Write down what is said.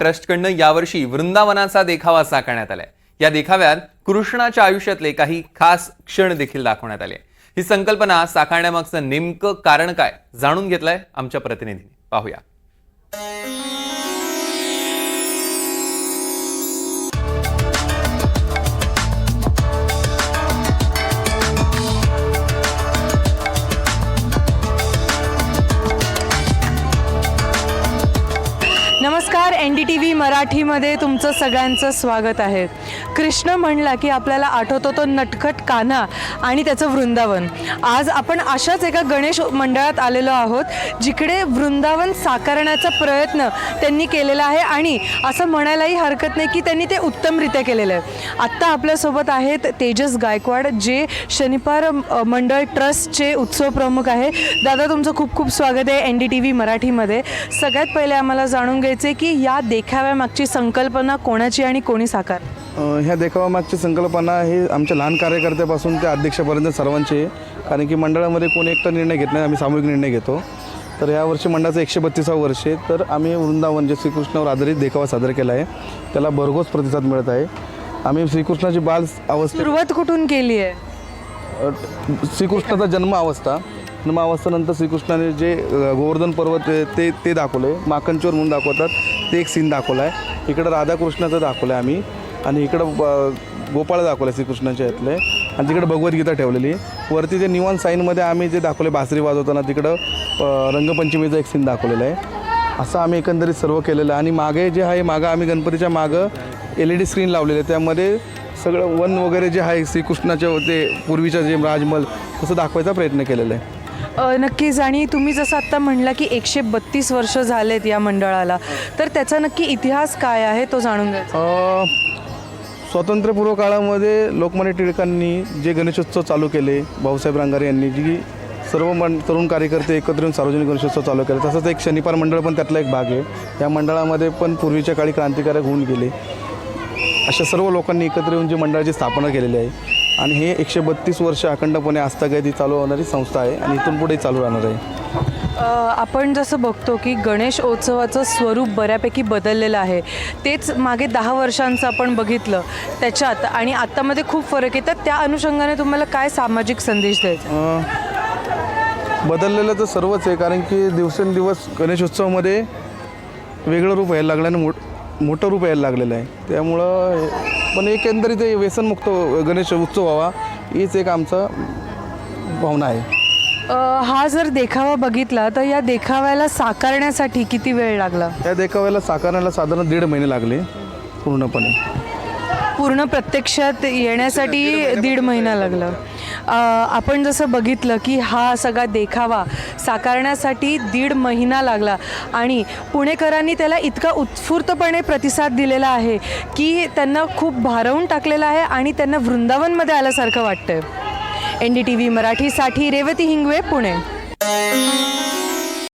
ट्रस्टकडनं यावर्षी वृंदावनाचा देखावा साकारण्यात आलाय. या देखाव्यात कृष्णाच्या आयुष्यातले काही खास क्षण देखील दाखवण्यात आले. ही संकल्पना साकारण्यामागचं नेमकं कारण काय जाणून घेतलंय आमच्या प्रतिनिधीने. पाहूया. डी टी व्ही मराठीमध्ये तुमचं सगळ्यांचं स्वागत आहे. कृष्ण म्हणला की आपल्याला आठवतो तो नटखट कान्हा आणि त्याचं वृंदावन. आज आपण अशाच एका गणेश मंडळात आलेलो आहोत जिकडे वृंदावन साकारण्याचा प्रयत्न त्यांनी केलेला आहे आणि असं म्हणायलाही हरकत नाही की त्यांनी ते उत्तमरित्या केलेलं आहे. आत्ता आपल्यासोबत आहेत तेजस गायकवाड जे शनिपार मंडळ ट्रस्टचे उत्सव प्रमुख आहे. दादा तुमचं खूप खूप स्वागत आहे एन डी टी व्ही मराठीमध्ये. सगळ्यात पहिले आम्हाला जाणून घ्यायचं आहे की या देखाव्यामागची संकल्पना कोणाची आणि कोणी साकार? ह्या देखावामागची संकल्पना ही आमच्या लहान कार्यकर्त्यापासून ते अध्यक्षापर्यंत सर्वांची आहे. कारण की मंडळामध्ये कोणी एकटा निर्णय घेत नाही आम्ही सामूहिक निर्णय घेतो. तर यावर्षी मंडळाचं एकशे बत्तीसावं वर्ष आहे. तर आम्ही वृंदावन जे श्रीकृष्णावर आधारित देखावा सादर केला आहे त्याला भरघोस प्रतिसाद मिळत आहे. आम्ही श्रीकृष्णाची बाल अवस्था सुरुवात कुठून केली आहे? श्रीकृष्णाचा जन्म अवस्था. जन्म अवस्थेनंतर श्रीकृष्णाने जे गोवर्धन पर्वत ते ते दाखवलं आहे माकंचोर म्हणून दाखवतात. ते एक सीन दाखवला आहे इकडं राधाकृष्णाचं दाखवलं आहे आम्ही. आणि इकडं ब- गोपाळ दाखवलं आहे श्रीकृष्णाच्या यातले. आणि तिकडं भगवद्गीता ठेवलेली. वरती ते निवान साईनमध्ये आम्ही जे दाखवले बासरी वाजवताना तिकडं रंगपंचमीचं एक सीन दाखवलेलं आहे. असं आम्ही एकंदरीत सर्व केलेलं आहे. आणि मागे जे आहे मागं आम्ही गणपतीच्या मागं एल ई डी स्क्रीन लावलेले आहे. त्यामध्ये सगळं वन वगैरे जे आहे श्रीकृष्णाचे ते पूर्वीच्या जे राजमल तसं दाखवायचा प्रयत्न केलेला आहे. नक्कीच. आणि तुम्ही जसं आत्ता म्हणला की एकशे बत्तीस वर्ष झालेत या मंडळाला. तर त्याचा नक्की इतिहास काय आहे तो जाणून घ्या स्वातंत्र्यपूर्व काळामध्ये लोकमान्य टिळकांनी जे गणेशोत्सव चालू केले भाऊसाहेब रांगारे यांनी जी सर्व मन तरुण कार्यकर्ते एकत्र येऊन सार्वजनिक गणेशोत्सव चालू केले. तसंच एक शनिपार मंडळ पण त्यातला एक भाग आहे. या मंडळामध्ये पण पूर्वीच्या काळी क्रांतिकारक होऊन गेले. अशा सर्व लोकांनी एकत्र येऊन जी मंडळाची स्थापना केलेली आहे आणि हे एकशे बत्तीस वर्ष अखंडपणे आस्थागती चालू होणारी संस्था आहे आणि इथून पुढे चालू राहणार आहे. आपण जसं बघतो की गणेश उत्सवाचं स्वरूप बऱ्यापैकी बदललेलं आहे. तेच मागे दहा वर्षांचं आपण बघितलं त्याच्यात आणि आत्तामध्ये खूप फरक तर त्या अनुषंगाने तुम्हाला काय सामाजिक संदेश द्यायचा? बदललेलं तर सर्वच आहे कारण की दिवसेंदिवस गणेशोत्सवामध्ये वेगळं रूप यायला लागलं आणि मोठ मोठं रूप यायला लागलेलं आहे. त्यामुळं पण एकंदरीत ते व्यसनमुक्त गणेश उत्सव व्हावा हीच एक आमचा भावना आहे. हा जर देखावा बघितला तर या देखाव्याला साकारण्यासाठी किती वेळ लागला? या देखाव्याला साकारण्याला साधारण दीड महिने लागले पूर्णपणे. पूर्ण प्रत्यक्षात येण्यासाठी दीड महिना लागला. आपण जसं बघितलं की हा सगळा देखावा साकारण्यासाठी दीड महिना लागला. आणि पुणेकरांनी त्याला इतका उत्स्फूर्तपणे प्रतिसाद दिलेला आहे की त्यांना खूप भारवून टाकलेलं आहे आणि त्यांना वृंदावनमध्ये आल्यासारखं वाटतं एन डी टी व्ही मराठीसाठी रेवती हिंगवे पुणे.